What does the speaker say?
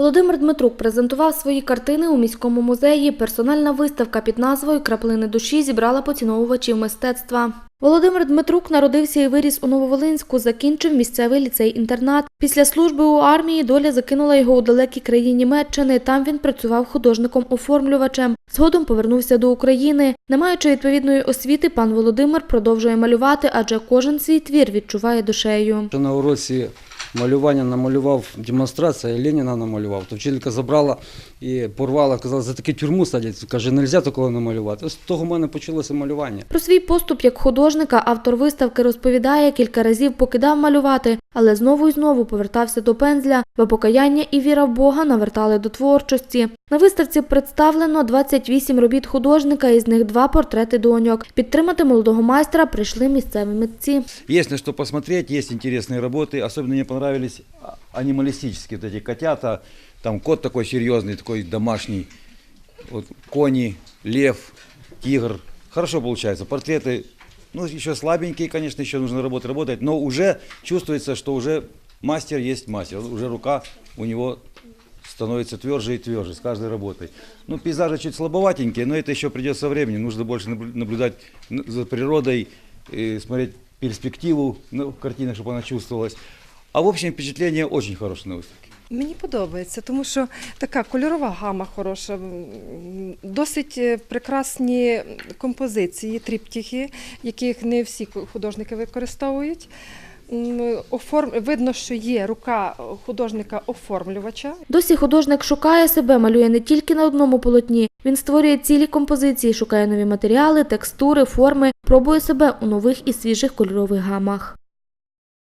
Володимир Дмитрук презентував свої картини у міському музеї. Персональна виставка під назвою Краплини душі зібрала поціновувачів мистецтва. Володимир Дмитрук народився і виріс у Нововолинську, закінчив місцевий ліцей-інтернат. Після служби у армії доля закинула його у далекій країні Німеччини. Там він працював художником-оформлювачем. Згодом повернувся до України. Не маючи відповідної освіти, пан Володимир продовжує малювати, адже кожен свій твір відчуває душею. На уроці малювання намалював демонстрація, Леніна намалював. То вчителька забрала і порвала, казала, за таки тюрму садять. Каже, не можна такого намалювати. З того в мене почалося малювання. Про свій поступ як художника автор виставки розповідає, кілька разів покидав малювати, але знову і знову повертався до пензля, бо покаяння і віра в Бога навертали до творчості. На виставці представлено 28 робіт художника, із них два портрети доньок. Підтримати молодого майстра прийшли місцеві митці. Есть на что посмотреть, есть интересные работы. Особенно мне понравились а- анималистические вот эти котята. Там кот такой серьезный, такой домашний. Вот кони, лев, тигр. Хорошо получается. Портреты, ну, еще слабенькие, конечно, еще нужно работать, работать. Но уже чувствуется, что уже мастер есть мастер. Уже рука у него становится тверже и тверже с каждой работой. Ну, пейзажи чуть слабоватенькие, но это еще придет со временем. Нужно больше наблю- наблюдать н- за природой, и смотреть перспективу ну, в картинах, чтобы она чувствовалась. А в общем впечатление очень хорошее на выставке. Мені подобається, тому що така кольорова гама хороша, м, досить е, прекрасні композиції, тріптихи, яких не всі художники використовують. Оформ... Видно, що є рука художника-оформлювача, Досі художник шукає себе, малює не тільки на одному полотні. Він створює цілі композиції, шукає нові матеріали, текстури, форми, пробує себе у нових і свіжих кольорових гамах.